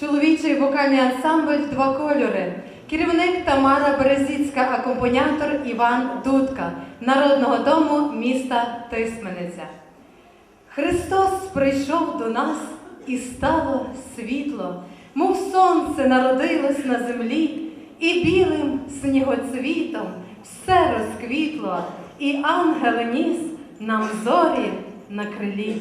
чоловічий вокальний ансамбль Два кольори. Керівник Тамара Березіцька, акомпанятор Іван Дудка Народного дому міста Тисмениця. Христос прийшов до нас і стало світло, мов сонце народилось на землі, і білим снігоцвітом все розквітло, і ангел ніс нам зорі на крилі.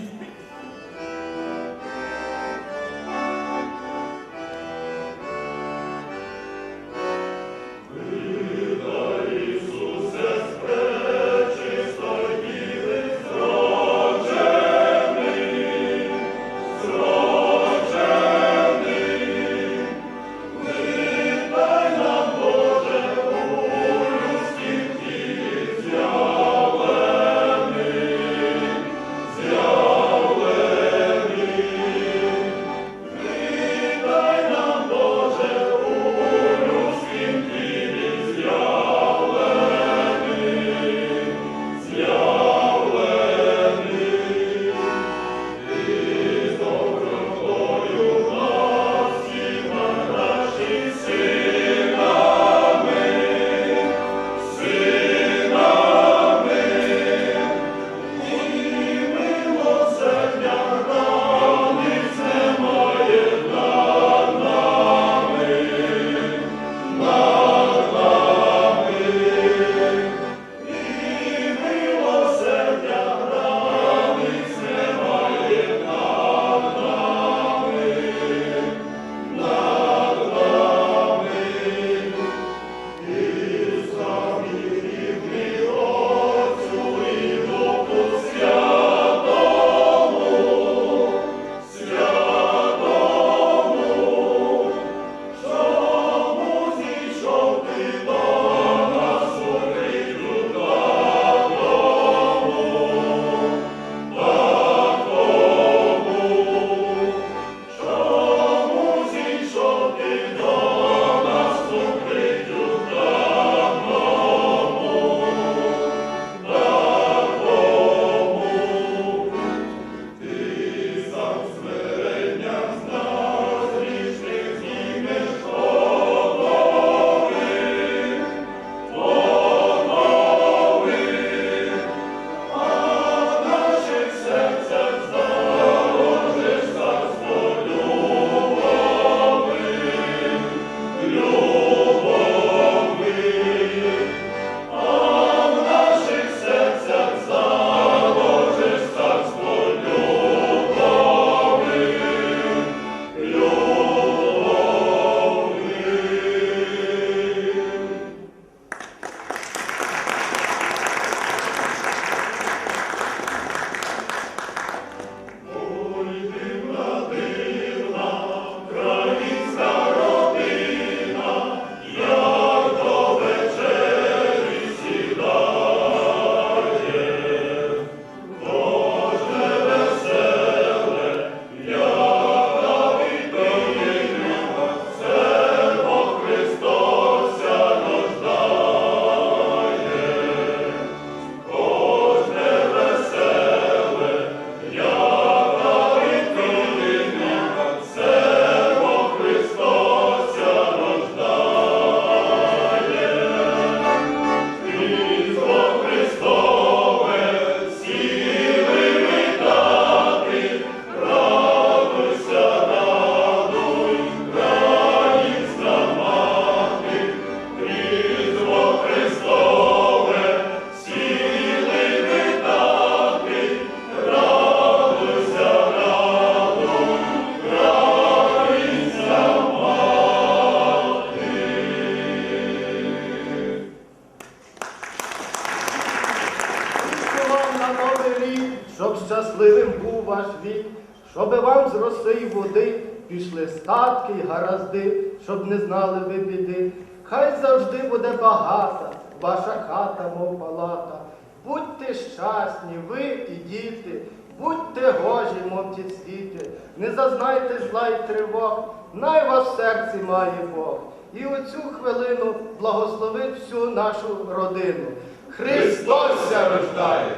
Статки й гаразди, щоб не знали ви біди. Хай завжди буде багата ваша хата, мов палата. Будьте щасні, ви і діти, будьте гожі, мов ті світи, не зазнайте зла й тривог, най вас в серці має Бог. І оцю хвилину благословить всю нашу родину. Христос ся рождає!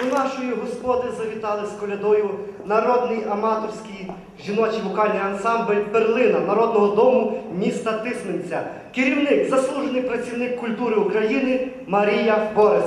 До нашої господи завітали з колядою народний аматорський жіночий вокальний ансамбль Перлина Народного дому міста Тисменця. Керівник, заслужений працівник культури України Марія Борис.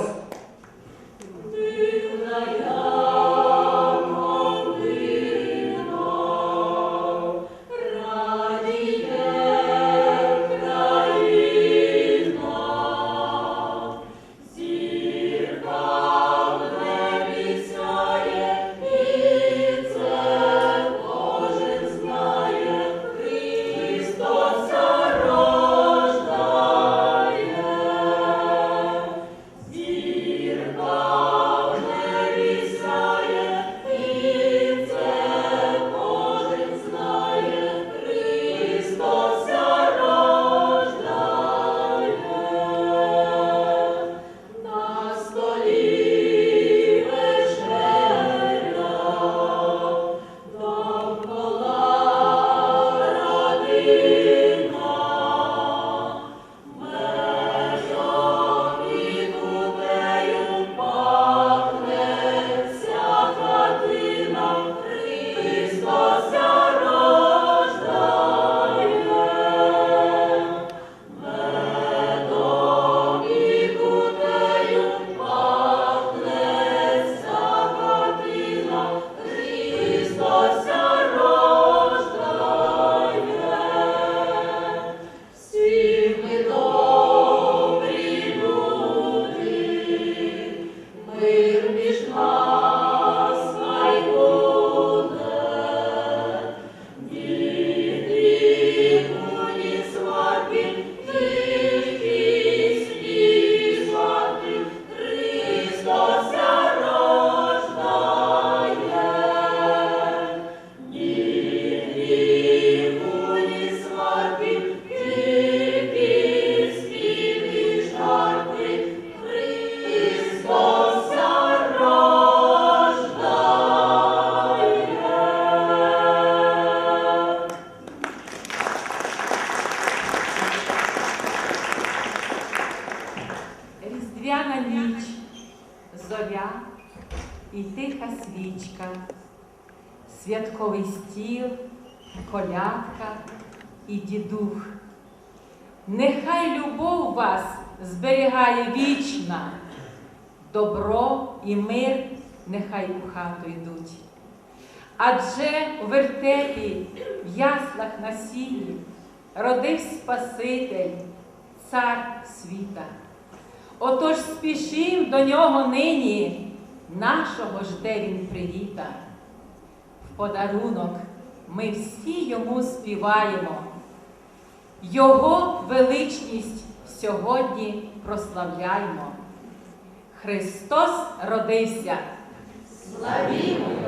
Колядка і дідух. Нехай любов вас зберігає вічна, добро і мир нехай у хату йдуть. Адже у вертепі, в яслах на сіні родився Спаситель, цар світа. Отож спішим до нього нині, нашого жде він привіта. В подарунок ми всі йому співаємо. Його величність сьогодні прославляємо. Христос родився. Славімо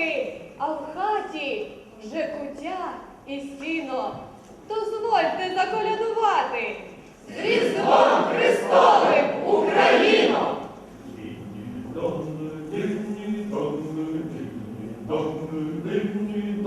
роботи, а в хаті вже кутя і сіно. Дозвольте заколядувати. З Різдвом Христовим Україно! Дивні, дивні, дивні, дивні, дивні, дивні,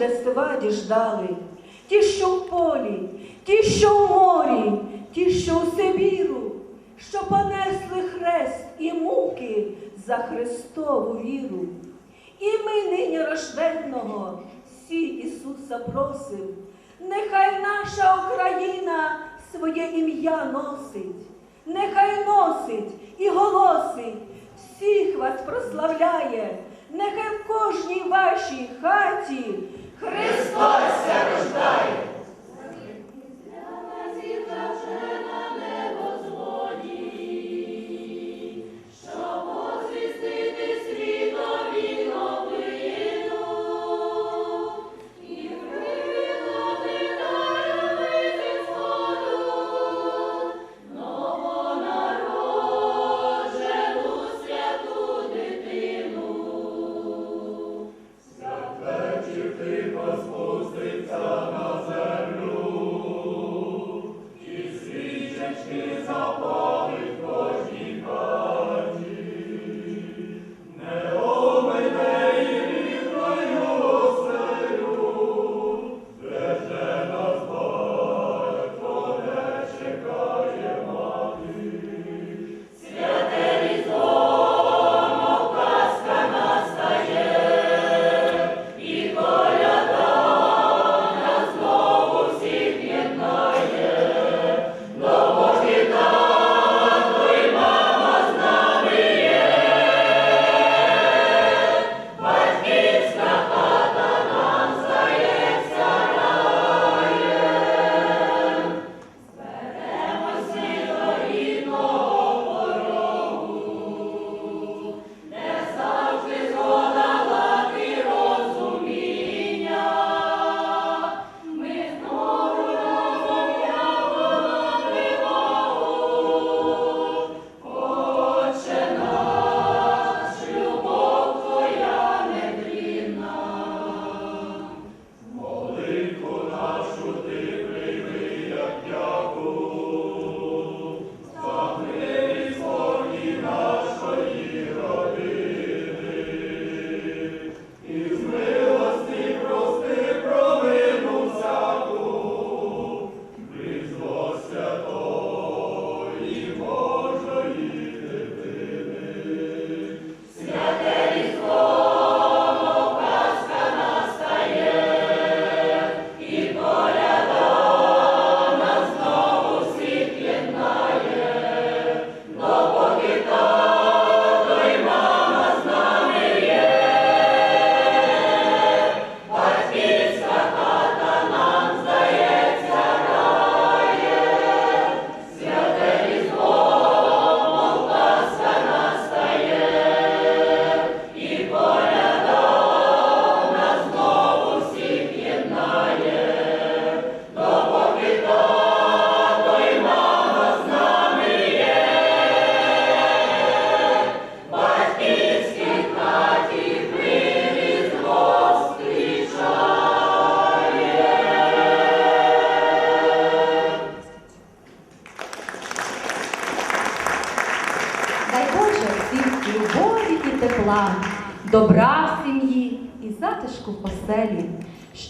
дестиваді ждали, ті, що в полі, ті, що в морі, ті, що у Сибіру, що понесли хрест і муки за Христову віру. І ми нині рожденного всі Ісуса просив, нехай наша Україна своє ім'я носить, нехай носить і голосить, всіх вас прославляє. Нехай в кожній вашій хаті Христос is a boy.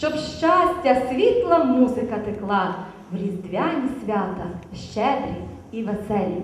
Щоб щастя, світла музика текла в різдвяні свята, щедрі і веселі.